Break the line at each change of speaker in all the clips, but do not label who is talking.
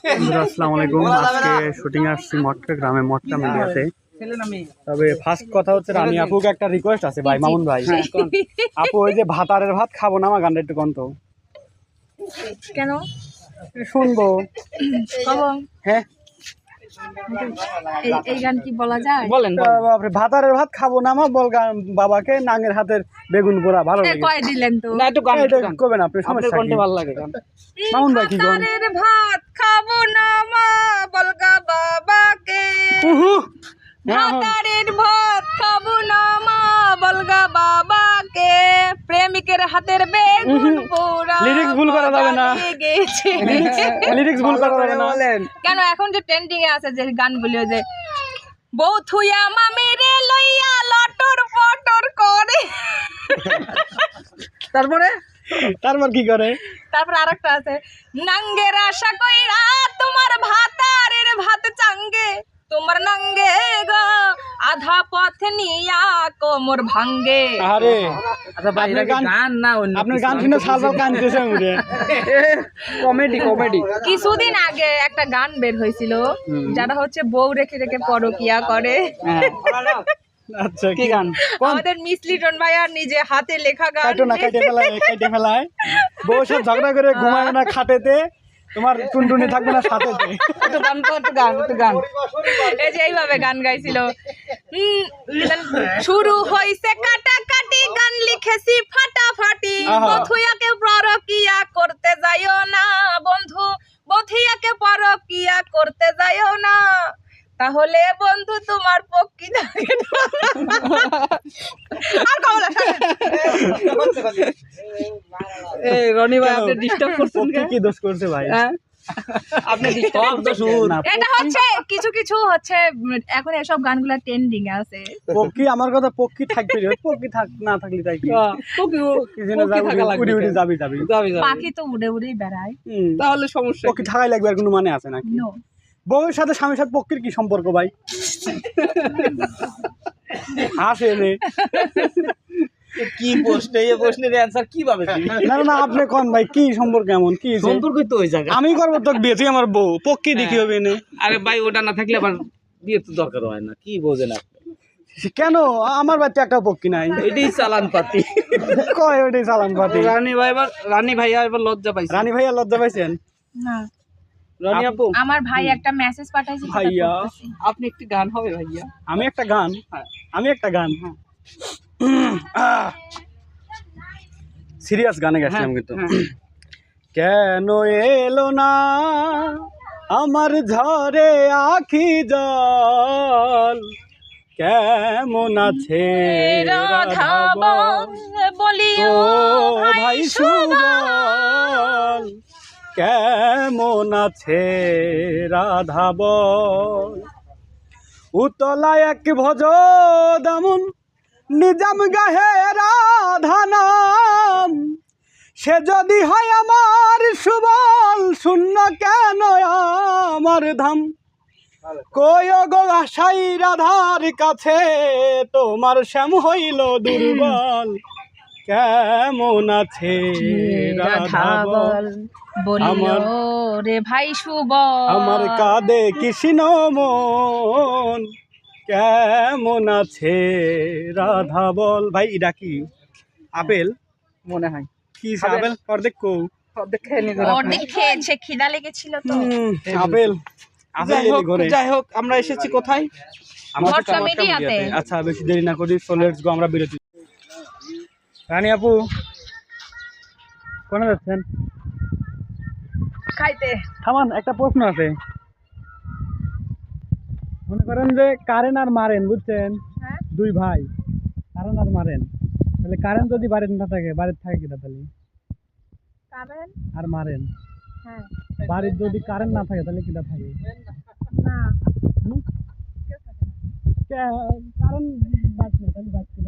বন্ধুরা আসসালামু আলাইকুম। আজকে শুটিং আসছি মটকা গ্রামে মটকা মিডিয়াতে। তবে ফার্স্ট কথা হচ্ছে রানী আপুকে একটা রিকোয়েস্ট আছে ভাই মামুন ভাই। আপু ওই যে ভাতারের ভাত খাব না আমার গানটা একটু কন্ত
কেন?
শুনব। হ্যাঁ।
এই গান কি বলা যায়?
বলেন
বাপরে ভাতারের ভাত খাব না আমার বল গান- বাবাকে নাঙের হাতের বেগুন পোড়া ভালো লাগে।
কয় দিলেন তো।
না একটু গান।
করবেন আপনি
আপনার
সমস্যা কি?
ভালো লাগে
মামুন ভাই কি গান?
ভাত। না মা বলগা বাবাকে। ভাতারের ভাত খাব না মা বলগা বাবাকে। প্রেমিকের হাতের বেগুন পোড়া
Lyrics ভুল করা যাবে না। লিরিক্স ভুল করা যাবে না।
কেন এখন যে ট্রেন্ডিং এ আছে যে গানগুলি যে বউ থুয়া মামিরে লইয়া লটর পটর করে।
তারপরে?
তারপর কি করে?
তারপর আরেকটা আছে নাঙ্গের আশা কইরা তোমার ভাতারের ভাত চাঙ্গে তোমার নাঙ্গে গো আধা পথ নিয়া কোমর ভাঙ্গে।
আরে
আচ্ছা
আপনার গান-
গান না
আপনার গান শুনে সালবাল কানতেছে উঠে
কমেডি কমেডি।
কিছুদিন আগে একটা গান বের হয়েছিল যারা হচ্ছে বউ রেখে রেখে পরকিয়া করে।
আচ্ছা
কি গান?
আমাদের মিস লিটন ভাইয়ার নিজে হাতে লেখা গান
কাটো না কেটে ফেলায় কেটে ফেলায়। বউ সব ঝগড়া করে ঘুমায় না খাটেতে তোমার টুনটুনি থাকবে না সাথেতে
একটু গান তো একটু গান একটু গান
এই যে এইভাবে গান গাইছিল হুম, শুরু হইছে কাটাকাটি গান লিখেছি ফাটাফাটি। বথুয়াকে পরকিয়া করতে যাইও না বন্ধু বথিয়াকে পরকিয়া করতে যাইও না তাহলে বন্ধু তোমার পক্ষী থাকে আর কমলা।
এই রনি ভাই আপনি ডিস্টার্ব করছেন
কি দোষ করছে ভাই?
হ্যাঁ? আপনি ডিস্টার্ব তো
এটা হচ্ছে কিছু কিছু হচ্ছে এখন এসব গানগুলা ট্রেন্ডিং আছে।
পক্ষী আমার কথা পক্ষী থাকবে পক্ষী থাক না থাকলে তাই কি? পক্ষী জেনে
পক্ষী
যাবি
লাগবে
উড়ি উড়ি
কেন?
যাবি যাবি
যাবি যাবি
পাখি তো উড়ে উড়েই বেড়ায়।
তাহলে সমস্যা
পক্ষী থাকাই লাগবে আর কোনো মানে আছে নাকি?
নো
বউয়ের সাথে স্বামীর সাথে পক্ষীর কি সম্পর্ক ভাই? রে
কি প্রশ্ন এই প্রশ্নের অ্যানসার কীভাবে
না না, না আপনি কোন ভাই? কি সম্পর্ক এমন? কি হইছে?
সম্পর্কই তো ওই জায়গা
আমি করব তোকে বিয়ে তুই আমার বউ। পক্ষী দেখি হবে নে।
আরে ভাই ওটা না থাকলে আবার বিয়ে তো দরকার হয় না কি বোঝেন আপনি?
কেন? আমার বাচ্চা একটা পক্ষী নাই।
এটাই চালান পাতি
কয় ওটাই চালান পাতি
রানী ভাই এবার রানী ভাইয়া এবার লজ্জা পাইছে।
রানী ভাইয়া লজ্জা পাইছেন?
না।
রানী আপু?
আমার ভাই একটা মেসেজ পাঠাইছে
ভাইয়া।
আপনি একটি গান হবে ভাইয়া।
আমি একটা গান?
হ্যাঁ।
আমি একটা গান? সিরিয়াস গানে গেছিলাম কিন্তু।
হ্যাঁ।
কেন এলো না আমার ঝরে আখি জল? কেমন আছে
রাধা বল বলি
ও
ও
ভাই সুবল কেমন আছে রাধা বল? উতলা এক ভজ দামুন নিজাম গাহে রাধা নাম সে যদি হয় আমার সুবল শূন্য কেন আমার ধাম? কয় গো আশাই রাধার কাছে তোমার শ্যাম হইল দুর্বল। কেমন আছে রাধা বল? আমার-
রে ভাই সুবল
আমার কাঁদে কৃষ্ণ মন। কেমন আছে? রাধা বল। ভাই এটা কি? আপেল?
মনে হয়।
কি আপেল? অর্ধেক কো।
দেখে নিজের
অর্ধেক খেয়েছে খিদা লেগেছিল তো।
আপেল। আপেল
যাই হোক আমরা এসেছি কোথায়।
আচ্ছা বেশি দেরি না করি সো লেটস গো আমরা বিরতি। রানী আপু কোনে যাচ্ছেন?
খাইতে।
থামান একটা প্রশ্ন আছে। মনে করেন যে কারেন আর মারেন বুঝছেন?
হ্যাঁ।
দুই ভাই কারেন আর মারেন। তাহলে কারেন্ট যদি বাড়িতে না থাকে বাড়িতে থাকে কিনা তাহলে?
খাবেন
আর মারেন।
হ্যাঁ।
বাড়ির যদি কারেন্ট না থাকে তাহলে কিনা থাকে?
না।
হুম? কারেন্ট বাঁচবে তাহলে বাঁচতে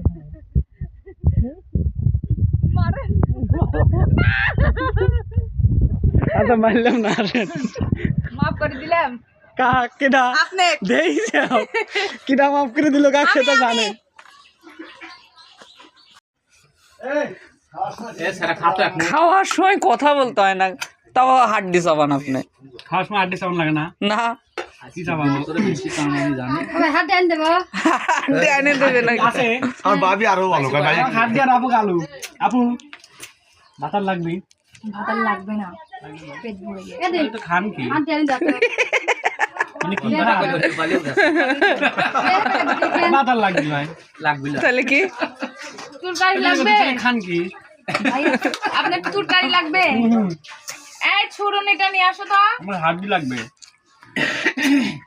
আচ্ছা মারলাম না।
মাফ করে দিলাম।
কা কেডা?
আপনি
দেই যাও। কিডা মাফ করে দিল কাক সেটা জানে।
খাওয়ার সময় কথা বলতে হয় না
তাও হাড্ডি চাবান আপনি।
খাওয়ার সময় আড্ডি সাউন্ড লাগে না?
না।
কি চাবানো
হাড্ডি এনে দেবে না
আছে।
আমার ভাবি আরও ভালো কয় ভাই।
হাত দিয়ে আর আপু ভাতার লাগবে?
ভাতার লাগবে না। পেট ভরে গেছে
খান কি?
তাহলে কি?
তুরকারি লাগবে?
খান কি?
আপনার তুরকারি লাগবে? এই ছুরুনিটা নিয়ে আসো তো।
আমার হাড্ডি লাগবে।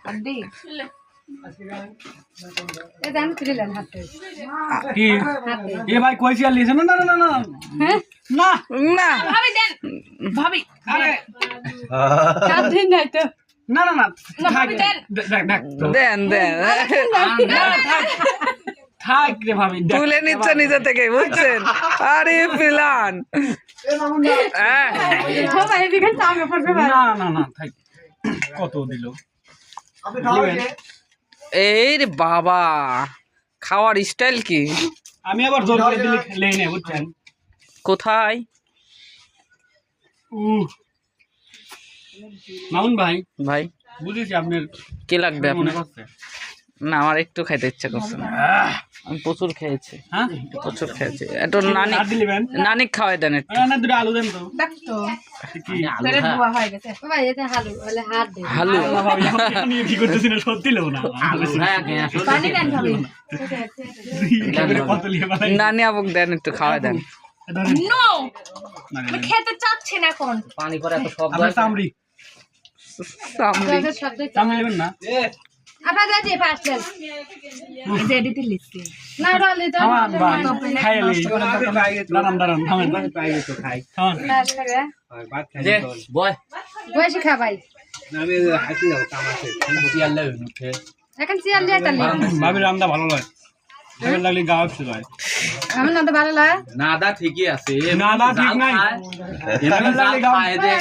আড্ডি
এ ভাই কইছি না না না না না। না।
না।
ভাবি দেন। ভাবি। নাই তো
না না না
না,
থাক
দেন।
দেখ দেখ দেখ তো।
দেন দেন।
থাক। থাক রে ভাবি
তুলে নিচ্ছে নিজে থেকে বুঝছেন? আরে পিলান হ্যাঁ।
না না না থাক। কত দিল?
এই রে বাবা খাওয়ার স্টাইল কি?
আমি আবার জোর করে দিলে বুঝছেন?
কোথায়?
উহ। মামুন ভাই
ভাই
বুঝেছি আপনার
কি লাগবে আপনার? না আমার একটু খাইতে ইচ্ছা করছে না। আমি প্রচুর খেয়েছি।
হ্যাঁ?
প্রচুর খেয়েছি। একটু নানি নানি খাওয়াই দেন একটু।
না দুটো আলু দেন তো।
হয়ে।
হালু
পানি
নানি আবুক দেন একটু খাওয়াই দেন।
ধরেন
নো
না, না,
আমি
না।
খেতে না এখন
সামরি।
চামড়ি নেবেন না
এই যে এডিতে লিখছি
আমার ভাই খাই এলি দাঁড়ান দাঁড়ান থামেন থামেন ভাবি রান্না ভালো লয় এবার লাগলে গাওয়া ছিল
নাদা ঠিকই আছে
না না ঠিক নাই এবার লাগলে গাও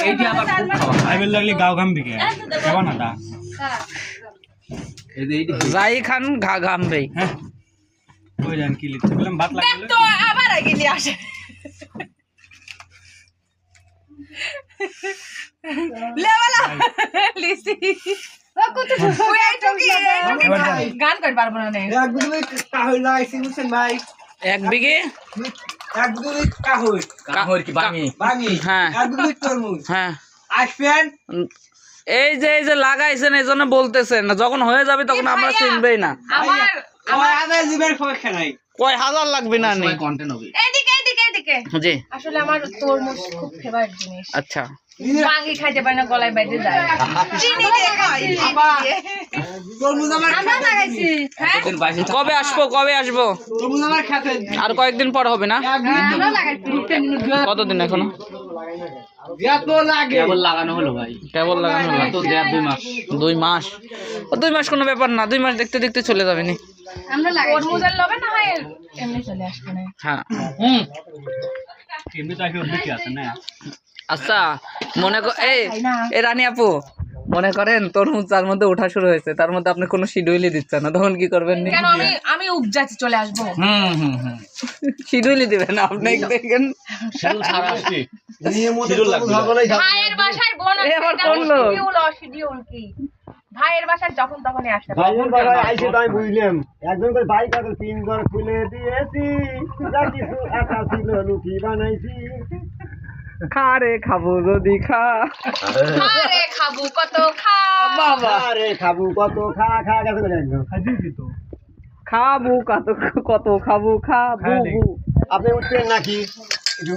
এইটি আবার খুব খাওয়া
এবার লাগলে গাও ঘাম দিকে। কেমন না
এই যে এইটি
যাই খান ঘা ঘামবেই
হ্যাঁ। ওই জান কি লিখছে? বললাম ভাত
দেখ
লাগলে
তো আবার আগে নিয়ে আসে। লেওয়ালা লিসি। ওই এইটুকি এইটুকি গান কই পারব না নে
এক বিঘে?
কাহর কি বাঙি?
হ্যাঁ। হ্যাঁ। উম, এই যে এই যে লাগাইছেন এই জন্য বলতেছেন। যখন হয়ে যাবে তখন আমরা। চিনবেই না।
আমার আমার
কয় হাজার লাগবে না নি
কন্টেন্ট হবে।
এদিকে এদিকে এদিকে।
জি।
আসলে আমার তরমুজ খুব ফেভারিট জিনিস।
আচ্ছা।
বাঙি খাইতে পারি না গলায় বাইরে যায় হ্যাঁ?
কবে আসব কবে আসব? আর কয়েকদিন পর হবে না?
লাগাইছি।
কতদিন এখনও?
কেবল লাগানো হলো ভাই।
কেবল লাগানো হলো।
তো দেড় দুই মাস।
দুই মাস। দুই মাস কোনো ব্যাপার না। দুই মাস দেখতে দেখতে চলে যাবে নি।
তরমুজের না হয়
আছে
আচ্ছা মনে কর এই এ রানী আপু মনে করেন তরমুজ তার মধ্যে ওঠা শুরু হয়েছে তার মধ্যে আপনি কোনো শিডিউলই দিচ্ছেন না তখন কি করবেন
কেন আমি আমি উপজাতি চলে আসব?
হুম হুম হুম।
শিডিউলই দিবেন আপনি দেখেন।
শিডিউল ছাড়া আসছে শিডিউল লাগবে
ভাইয়ের বাসায় বোন
এ আবার কোন লোক?
শিডিউল অশিডিউল কি? ভাইয়ের বাসায় যখন তখনই পারে।
ভাইয়ের বাসায় আইসে তাই বুঝলাম। একজন করে বাইক আছে তিন ঘর খুলে দিয়েছি। যা কিছু একা ছিল লুচি বানাইছি।
খা রে খাব যদি খা।
খারে খাব কত খা।
বাবা।
খারে খাব কত খা খা গেছে
খাজি তো।
খাব কত কত খাব খা
হ্যাঁ,
আপনি উঠবেন নাকি? একটু।